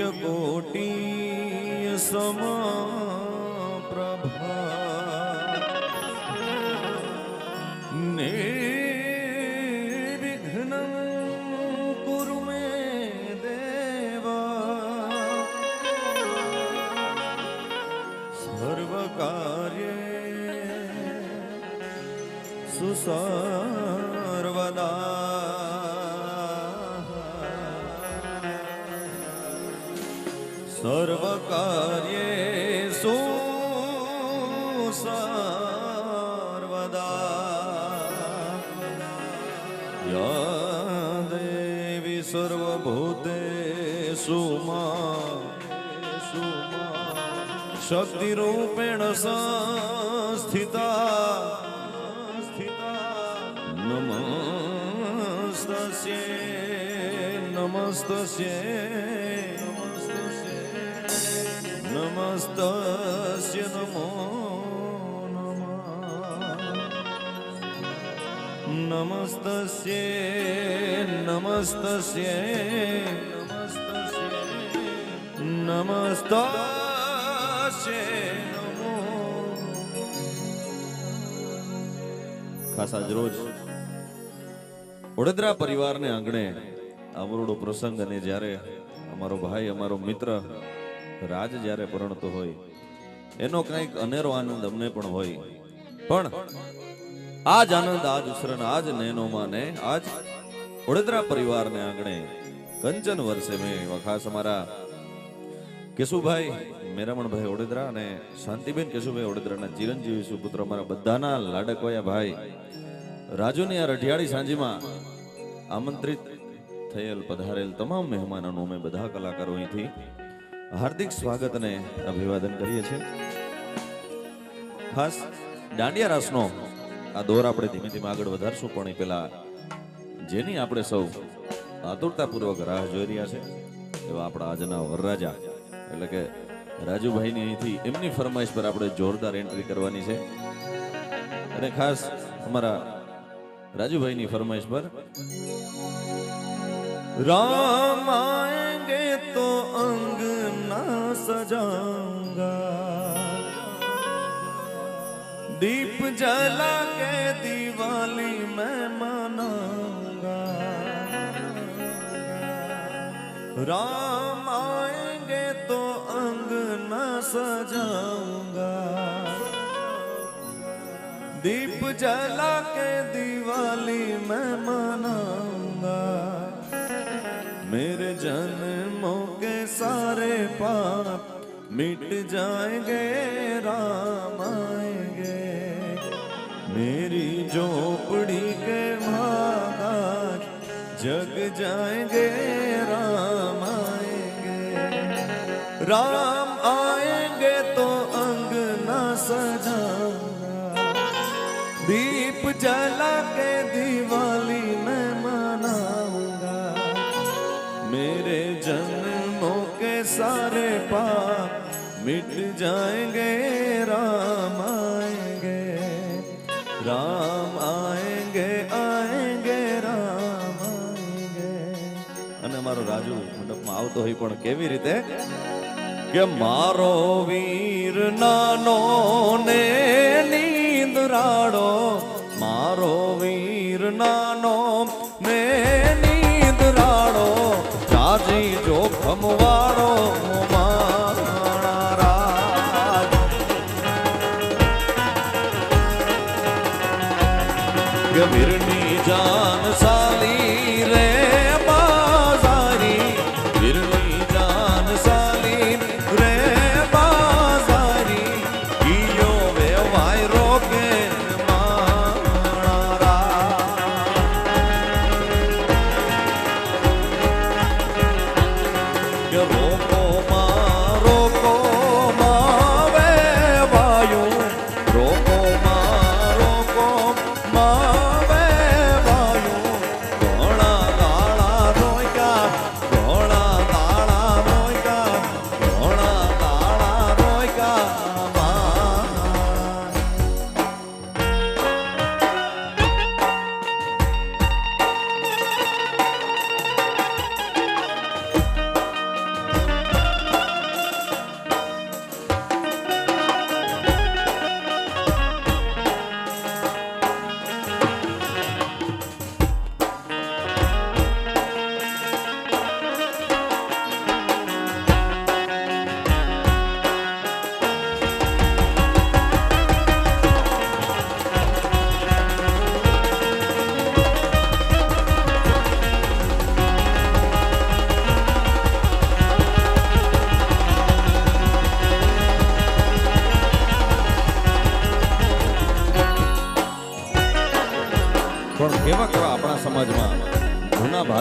સૂર્યકોટી સમપ્રભા સર્વભૂતેષુ મા શક્તિરૂપેણ સંસ્થિતા નમસ્તસ્યે નમસ્તસ્યે. નમસ્તસ્ય નમો નમઃ. નમસ્તસ્યે નમસ્તસ્યે. નમસ્તસ્યે નમો ખાસ આજ રોજ વડોદરા પરિવારને આંગણે અમરોડો પ્રસંગ અને જ્યારે અમારો ભાઈ, અમારો મિત્ર રાજ જ્યારે પરણતો હોય, એનો કંઈક અનેરો આનંદ અમને પણ હોય. પણ આજ આનંદ, આજ ઉસરણ આજ નયનોમાં ને આજ વડોદરા પરિવારને આંગણે કંચન વર્ષે મેં એવા ખાસ અમારા કેશુભાઈ, મેરામણભાઈ ઓડેદરા અને શાંતિબેન કેશુભાઈ ઓડેદરાના ચિરંજીવી સુપુત્ર અમારા બધાના લાડકવાયા ભાઈ. રાજુની આ રઢિયાળી સાંજીમાં આમંત્રિત થયેલ, પધારેલ તમામ મહેમાનોનું અમે બધા કલાકારો અહીંથી હાર્દિક સ્વાગત અને અભિવાદન કરીએ છીએ. ખાસ દાંડિયા રાસનો આ દોર આપણે ધીમે ધીમે આગળ વધારશું, પણ એ પહેલા જેની આપણે સૌ આતુરતાપૂર્વક રાહ જોઈ રહ્યા છે, એવા આપણા આજના વરરાજા એટલે કે રાજુભાઈની અહીંથી એમની ફરમાઈશ પર આપણે જોરદાર એન્ટ્રી કરવાની છે અને ખાસ અમારા રાજુભાઈની ફરમાઈશ પર राम आएंगे तो अंगना सजाऊंगा दीप जला के दिवाली मैं मनाऊंगा राम आएंगे तो अंगना सजाऊंगा दीप जला के दिवाली मैं मनाऊंगा मेरे जन्मों के सारे पाप मिट जाएंगे राम आएंगे मेरी झोपड़ी के भागाज जग जाएंगे राम आएंगे तो अंगना सजाना दीप जला के दिवाली मैं मनाऊंगा मेरे जन्मों के सारे पाप मिट जाएंगे राम आएंगे राम आएंगे आएंगे રામ આએંગે અને અમારો રાજુ મંડપમાં આવતો હોય પણ કેવી રીતે કે મારો વીર નાનો ને નીંદરાડો મારો વીર ને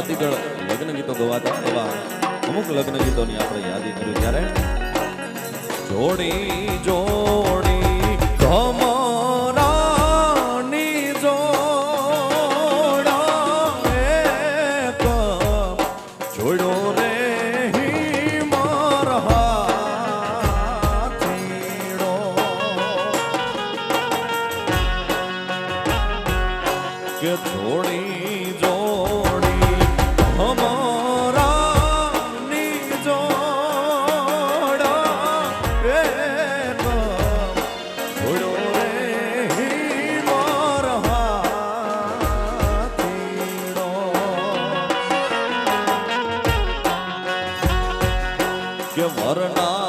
છત્તીગઢ લગ્ન ગીતો ગવાતા એવા અમુક લગ્ન ગીતોની આપણે યાદી કર્યું ત્યારે જોડી જોડ હરના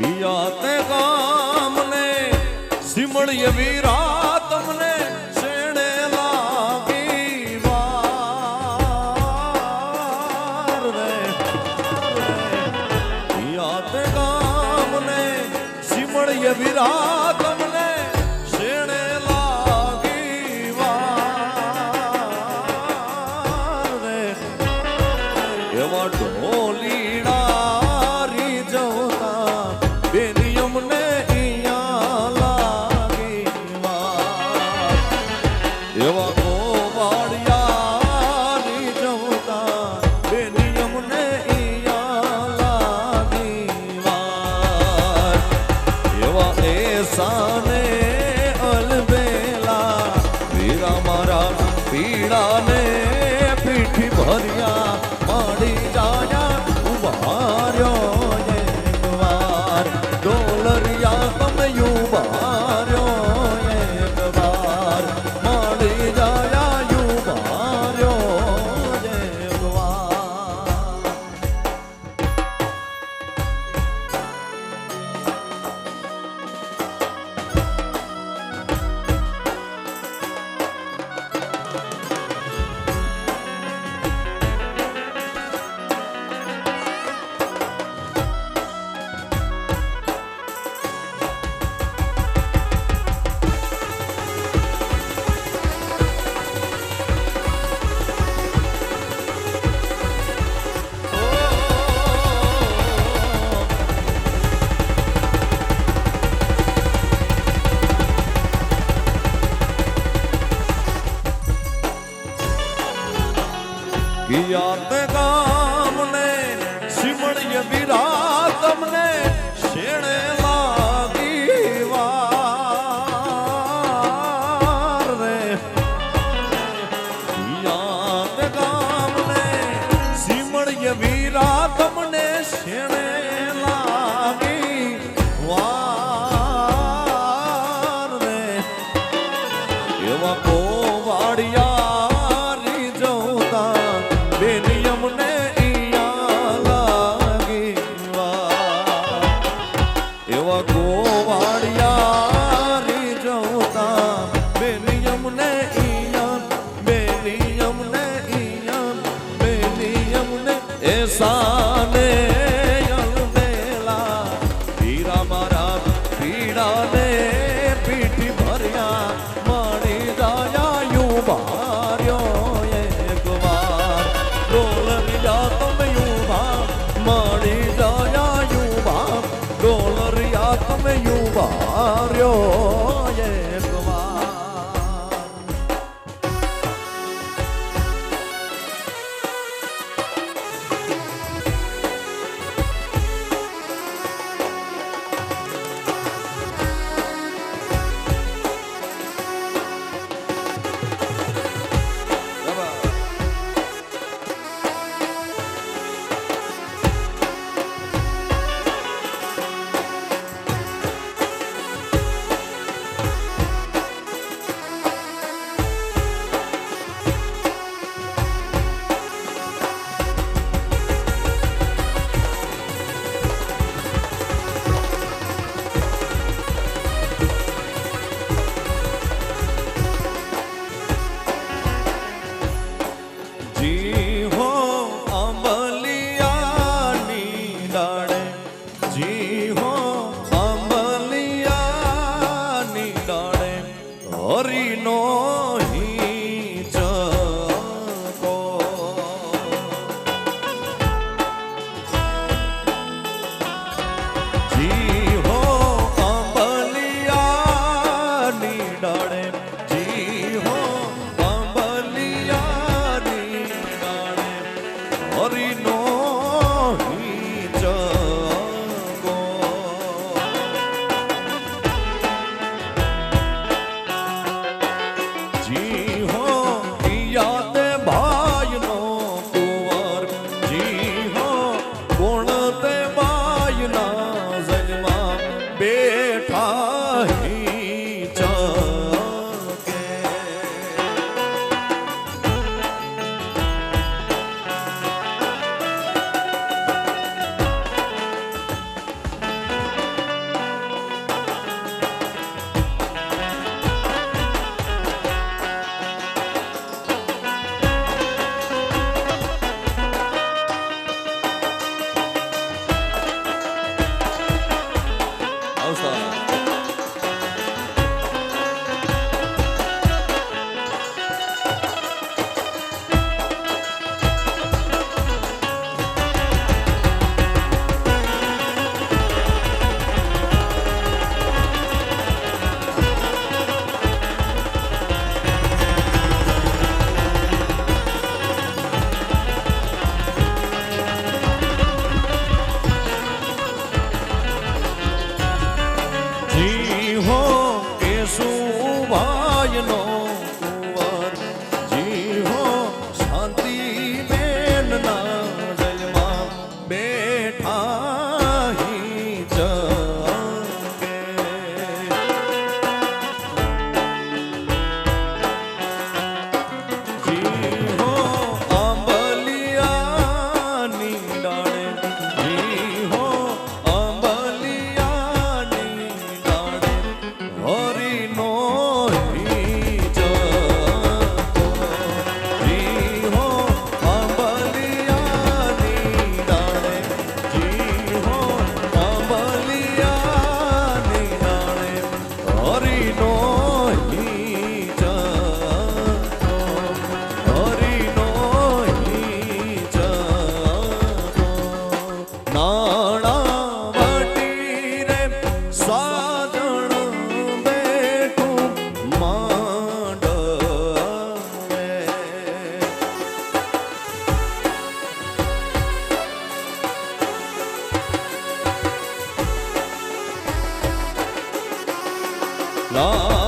યાતે ગામને સિમળીય વીરા ঠাই No.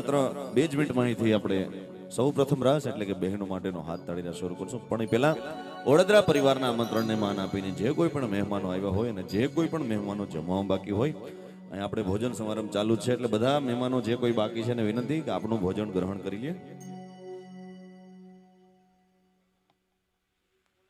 માત્ર બે જ મિનિટ અહીંથી આપણે સૌ પ્રથમ રાસ એટલે કે બહેનો માટેનો હાથ તાળીને શરૂ કરશું. પણ એ પહેલા ઓડદરા પરિવારના આમંત્રણને માન આપીને જે કોઈ પણ મહેમાનો આવ્યા હોય અને જે કોઈ પણ મહેમાનો જમવા બાકી હોય, અહીં આપણે ભોજન સમારંભ ચાલુ છે. એટલે બધા મહેમાનો જે કોઈ બાકી છે ને વિનંતી કે આપણું ભોજન ગ્રહણ કરી લે.